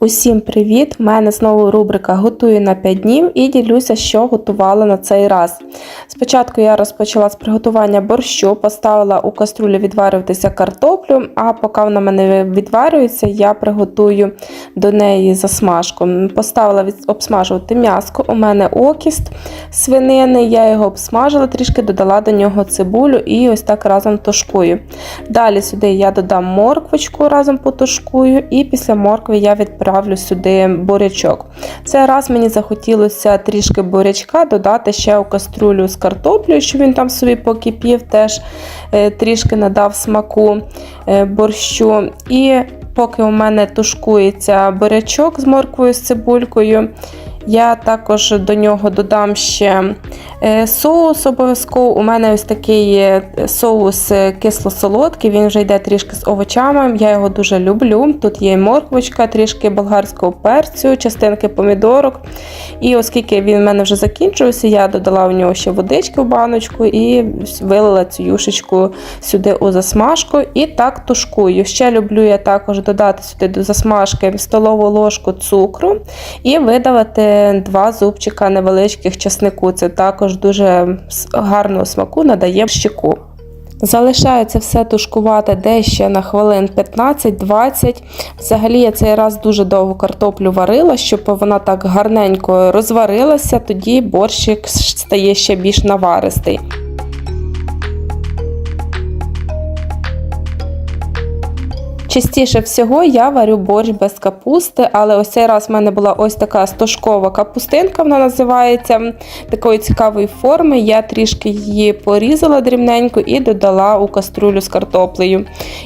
Усім привіт! У мене знову рубрика Готую на 5 днів і ділюся, що готувала на цей раз. Спочатку я розпочала з приготування борщу, поставила у каструлю відварюватися картоплю, а поки вона мене відварюється, я приготую до неї засмажку. Поставила обсмажувати м'яско. У мене окіст свинини, я його обсмажила, трішки додала до нього цибулю і ось так разом тушкую. Далі сюди я додам морквочку разом потушкую, і після моркви я відправлю сюди бурячок. Цей раз мені захотілося трішки бурячка додати ще у каструлю з картоплею, щоб він там собі покипів, теж е, трішки надав смаку е, борщу. І поки у мене тушкується бурячок з морквою з цибулькою. Я також до нього додам ще соус обов'язково. У мене ось такий соус е, кисло-солодкий, він вже йде трішки з овочами. Я його дуже люблю. Тут є морквочка, трішки болгарського перцю, частинки помідорок. І оскільки він в мене вже закінчився, я додала в нього ще водички в баночку і вилила цю юшечку сюди у засмажку і так тушкую. Ще люблю я також додати сюди до засмажки столову ложку цукру і видавати два зубчика невеличких чеснику. Це також дуже гарного смаку надає щеку. Залишаю це все тушкувати десь ще на хвилин 15-20. Взагалі я цей раз дуже довго картоплю варила, щоб вона так гарненько розварилася, тоді борщик стає ще більш наваристий. Частіше всього я варю борщ без капусти, але ось цей раз в мене була ось така стошкова капустинка, вона називається такої цікавої форми. Я трішки її порізала дрібненько і додала у каструлю з картоплею.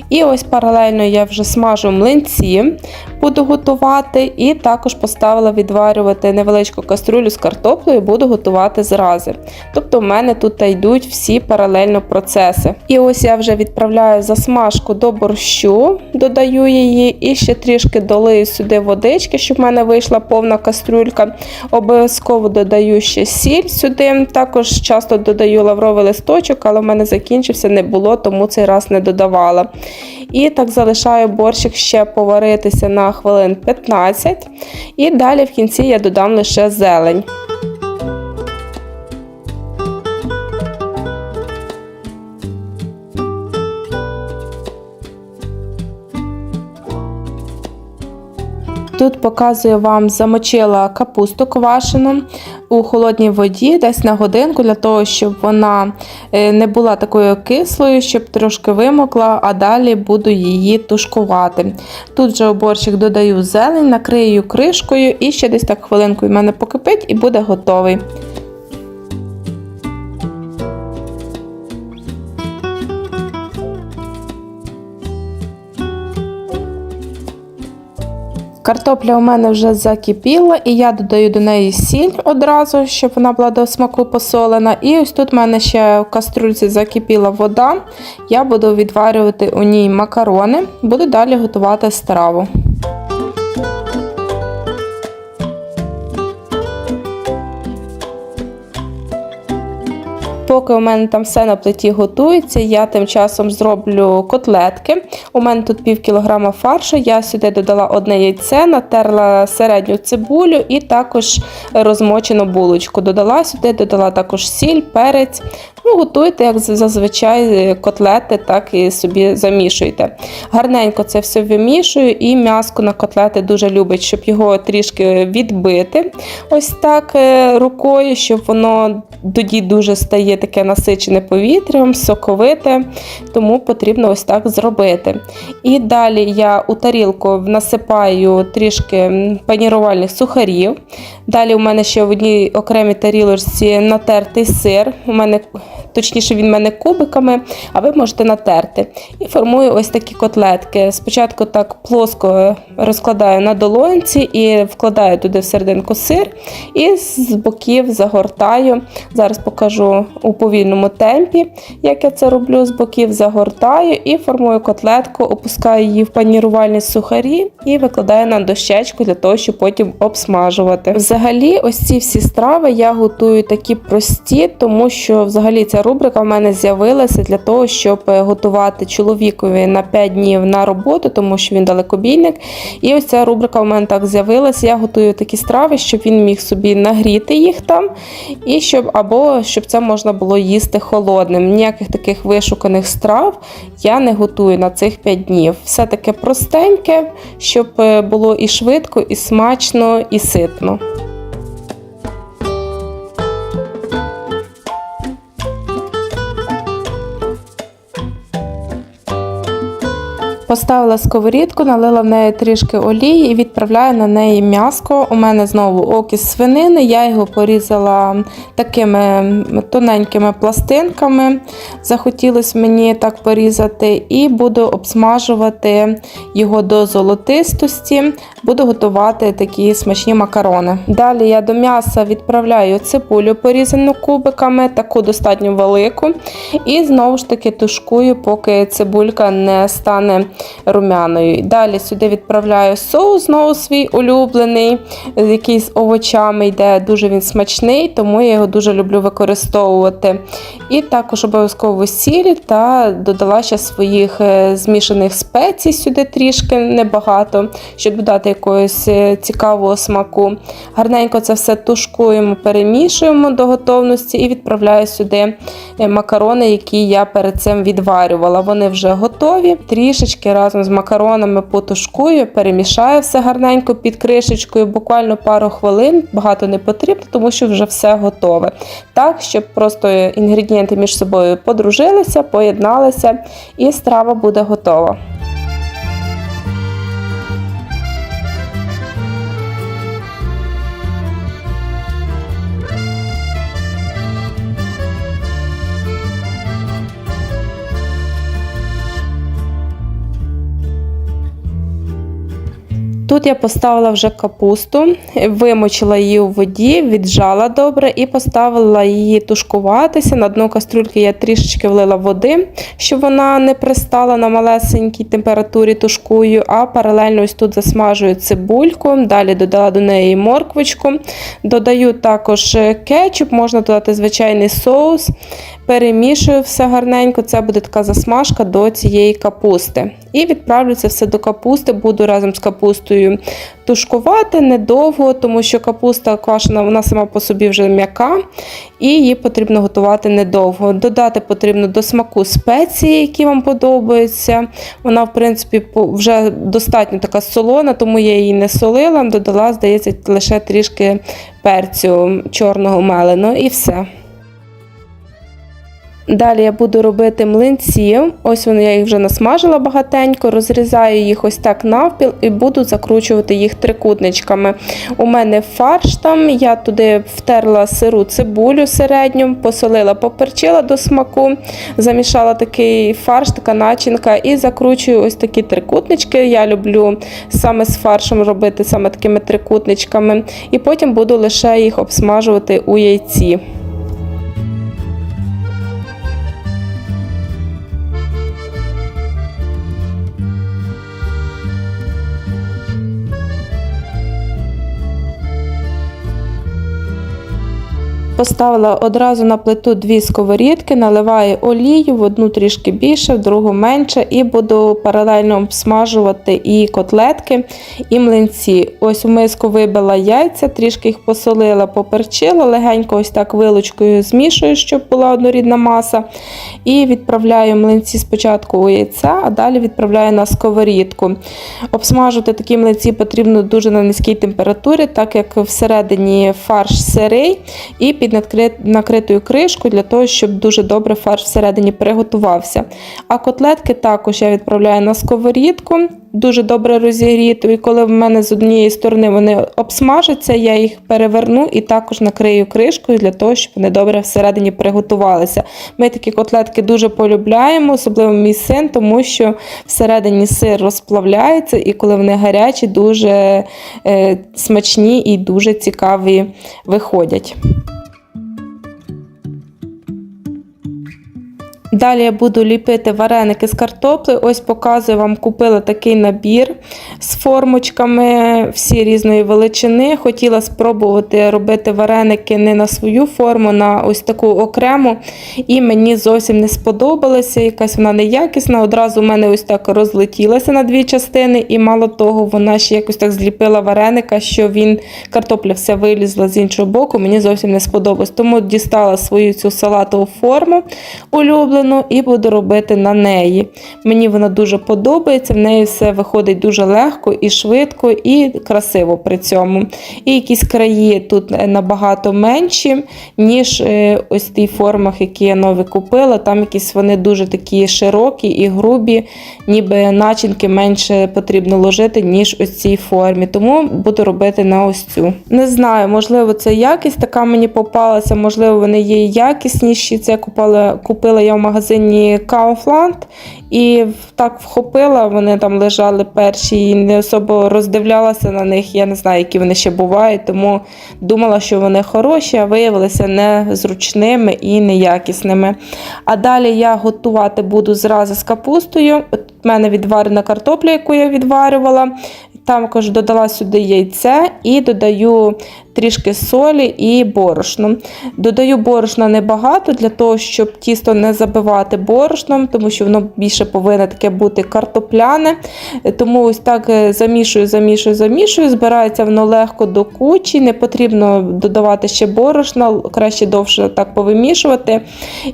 І ось паралельно я вже смажу млинці, буду готувати, і також поставила відварювати невеличку каструлю з картоплею, буду готувати зрази. Тобто в мене тут йдуть всі паралельно процеси. І ось я вже відправляю засмажку до борщу, додаю її і ще трішки долию сюди водички, щоб в мене вийшла повна кастрюлька. Обов'язково додаю ще сіль сюди. Також часто додаю лавровий листочок, але в мене закінчився, не було, тому цей раз не додавала. І так залишаю борщик ще поваритися на хвилин 15. І далі в кінці я додам лише зелень. Тут показую вам, замочила капусту квашену у холодній воді десь на годинку, для того, щоб вона е, не була такою кислою, щоб трошки вимокла, а далі буду її тушкувати. Тут же у борщик додаю зелень, накрию кришкою і ще десь так хвилинку в мене покипить і буде готовий. Картопля у мене вже закипіла, і я додаю до неї сіль одразу, щоб вона була до смаку посолена. І ось тут в мене ще в каструльці закипіла вода. Я буду відварювати у ній макарони, буду далі готувати страву. Поки у мене там все на плиті готується, я тим часом зроблю котлетки. У мене тут пів кілограма фаршу. Я сюди додала одне яйце, натерла середню цибулю і також розмочену булочку. Додала сюди, додала також сіль, перець. Ну, готуйте, як зазвичай котлети, так і собі замішуйте. Гарненько це все вимішую, і м'яско на котлети дуже любить, щоб його трішки відбити. Ось так е, рукою, щоб воно тоді дуже стає таке насичене повітрям, соковите, тому потрібно ось так зробити. І далі я у тарілку насипаю трішки панірувальних сухарів. Далі у мене ще в одній окремій тарілочці натертий сир. У мене Точніше, він в мене кубиками, а ви можете натерти. І формую ось такі котлетки. Спочатку так плоско розкладаю на долонці і вкладаю туди всерединку сир, і з боків загортаю. Зараз покажу у повільному темпі, як я це роблю. З боків загортаю і формую котлетку, опускаю її в панірувальні сухарі і викладаю на дощечку для того, щоб потім обсмажувати. Взагалі, ось ці всі страви я готую такі прості, тому що взагалі взагалі ця рубрика в мене з'явилася для того, щоб е, готувати чоловікові на 5 днів на роботу, тому що він далекобійник. І ось ця рубрика в мене так з'явилася. Я готую такі страви, щоб він міг собі нагріти їх там, і щоб або щоб це можна було їсти холодним. Ніяких таких вишуканих страв я не готую на цих 5 днів. Все таке простеньке, щоб е, було і швидко, і смачно, і ситно. Поставила сковорідку, налила в неї трішки олії і відправляю на неї м'яско. У мене знову окіс свинини. Я його порізала такими тоненькими пластинками. Захотілося мені так порізати, і буду обсмажувати його до золотистості. Буду готувати такі смачні макарони. Далі я до м'яса відправляю цибулю порізану кубиками, таку достатньо велику. І знову ж таки тушкую, поки цибулька не стане румяною. Далі сюди відправляю соус, знову свій улюблений, який з овочами йде, дуже він смачний, тому я його дуже люблю використовувати. І також обов'язково сіль та додала ще своїх е, змішаних спецій сюди трішки небагато, щоб додати якогось е, цікавого смаку. Гарненько це все тушкуємо, перемішуємо до готовності і відправляю сюди е, макарони, які я перед цим відварювала. Вони вже готові. Трішечки разом з макаронами потушкую, перемішаю все гарненько під кришечкою, буквально пару хвилин, багато не потрібно, тому що вже все готове. Так, щоб просто інгредієнти між собою подружилися, поєдналися, і страва буде готова. Тут я поставила вже капусту, вимочила її у воді, віджала добре і поставила її тушкуватися. На дно кастрюльки я трішечки влила води, щоб вона не пристала на малесенькій температурі тушкую, а паралельно ось тут засмажую цибульку, далі додала до неї морквочку. Додаю також кетчуп, можна додати звичайний соус. Перемішую все гарненько, це буде така засмажка до цієї капусти. І відправлю це все до капусти, буду разом з капустою тушкувати недовго, тому що капуста квашена, вона сама по собі вже м'яка, і її потрібно готувати недовго. Додати потрібно до смаку спеції, які вам подобаються. Вона, в принципі, вже достатньо така солона, тому я її не солила, додала, здається, лише трішки перцю чорного меленого і все. Далі я буду робити млинці. Ось вони я їх вже насмажила багатенько, розрізаю їх ось так навпіл і буду закручувати їх трикутничками. У мене фарш там, я туди втерла сиру цибулю середню, посолила, поперчила до смаку, замішала такий фарш, така начинка, і закручую ось такі трикутнички. Я люблю саме з фаршем робити саме такими трикутничками. І потім буду лише їх обсмажувати у яйці. Поставила одразу на плиту дві сковорідки, наливаю олію, в одну трішки більше, в другу менше, і буду паралельно обсмажувати і котлетки, і млинці. Ось у миску вибила яйця, трішки їх посолила, поперчила, легенько ось так вилочкою змішую, щоб була однорідна маса. І відправляю млинці спочатку у яйця, а далі відправляю на сковорідку. Обсмажувати такі млинці потрібно дуже на низькій температурі, так як всередині фарш сирий. і під під накритою кришкою для того, щоб дуже добре фарш всередині приготувався. А котлетки також я відправляю на сковорідку, дуже добре розігріту. І коли в мене з однієї сторони вони обсмажаться, я їх переверну і також накрию кришкою для того, щоб вони добре всередині приготувалися. Ми такі котлетки дуже полюбляємо, особливо мій син, тому що всередині сир розплавляється, і коли вони гарячі, дуже е, смачні і дуже цікаві виходять. Далі я буду ліпити вареники з картопли. Ось показую вам, купила такий набір з формочками, всі різної величини. Хотіла спробувати робити вареники не на свою форму, на ось таку окрему. І мені зовсім не сподобалося. Якась вона неякісна. Одразу в мене ось так розлетілася на дві частини, і мало того, вона ще якось так зліпила вареника, що він картопля вся вилізла з іншого боку. Мені зовсім не сподобалось. Тому дістала свою цю салатову форму улюблену і буду робити на неї. Мені вона дуже подобається, в неї все виходить дуже легко і швидко, і красиво при цьому. І якісь краї тут набагато менші, ніж е, ось ті формах, які я нові купила. Там якісь вони дуже такі широкі і грубі, ніби начинки менше потрібно ложити, ніж ось цій формі. Тому буду робити на ось цю. Не знаю, можливо, це якість така мені попалася, можливо, вони є якісніші. Це купила, купила я в магазині Kaufland і так вхопила, вони там лежали перші і не особо роздивлялася на них. Я не знаю, які вони ще бувають, тому думала, що вони хороші, а виявилися незручними і неякісними. А далі я готувати буду зразу з капустою. От в мене відварена картопля, яку я відварювала. Також додала сюди яйце і додаю трішки солі і борошно. Додаю борошна небагато для того, щоб тісто не забивати борошном, тому що воно більше повинно таке бути картопляне. Тому ось так е, замішую, замішую, замішую. Збирається воно легко до кучі, не потрібно додавати ще борошна, краще довше так повимішувати.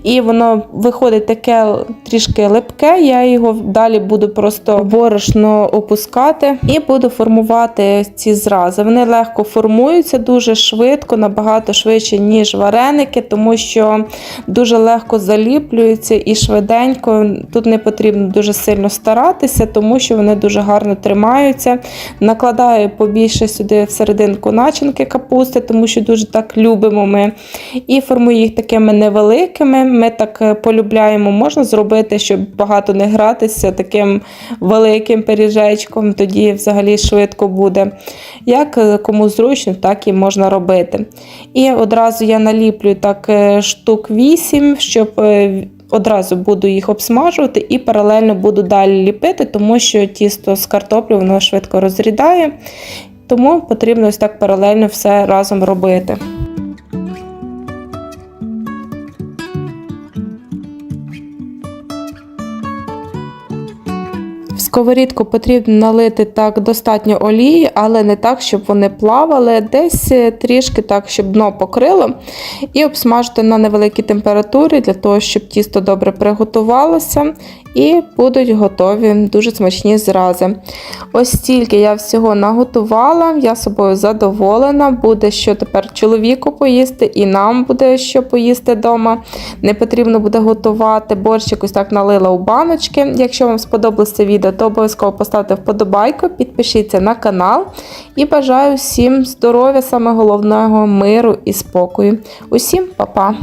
І воно виходить таке трішки липке. Я його далі буду просто борошно опускати і буду формувати ці зрази. Вони легко формуються дуже швидко, набагато швидше, ніж вареники, тому що дуже легко заліплюються і швиденько. Тут не потрібно дуже сильно старатися, тому що вони дуже гарно тримаються. Накладаю побільше сюди всерединку начинки капусти, тому що дуже так любимо ми. І формую їх такими невеликими. Ми так е, полюбляємо, можна зробити, щоб багато не гратися таким великим пиріжечком, тоді взагалі швидко буде. Як е, кому зручно, так і можна робити. І одразу я наліплю так е, штук 8, щоб е, одразу буду їх обсмажувати і паралельно буду далі ліпити, тому що тісто з картоплю воно швидко розрідає. Тому потрібно ось так паралельно все разом робити. Сковорідку потрібно налити так достатньо олії, але не так, щоб вони плавали, десь е, трішки так, щоб дно покрило. І обсмажити на невеликій температурі для того, щоб тісто добре приготувалося. І будуть готові дуже смачні зрази. Ось стільки я всього наготувала, я собою задоволена. Буде що тепер чоловіку поїсти, і нам буде що поїсти вдома. Не потрібно буде готувати. Борщик ось так налила у баночки. Якщо вам сподобалося це відео, то обов'язково поставте вподобайку, підпишіться на канал і бажаю всім здоров'я, саме головного миру і спокою. Усім па-па!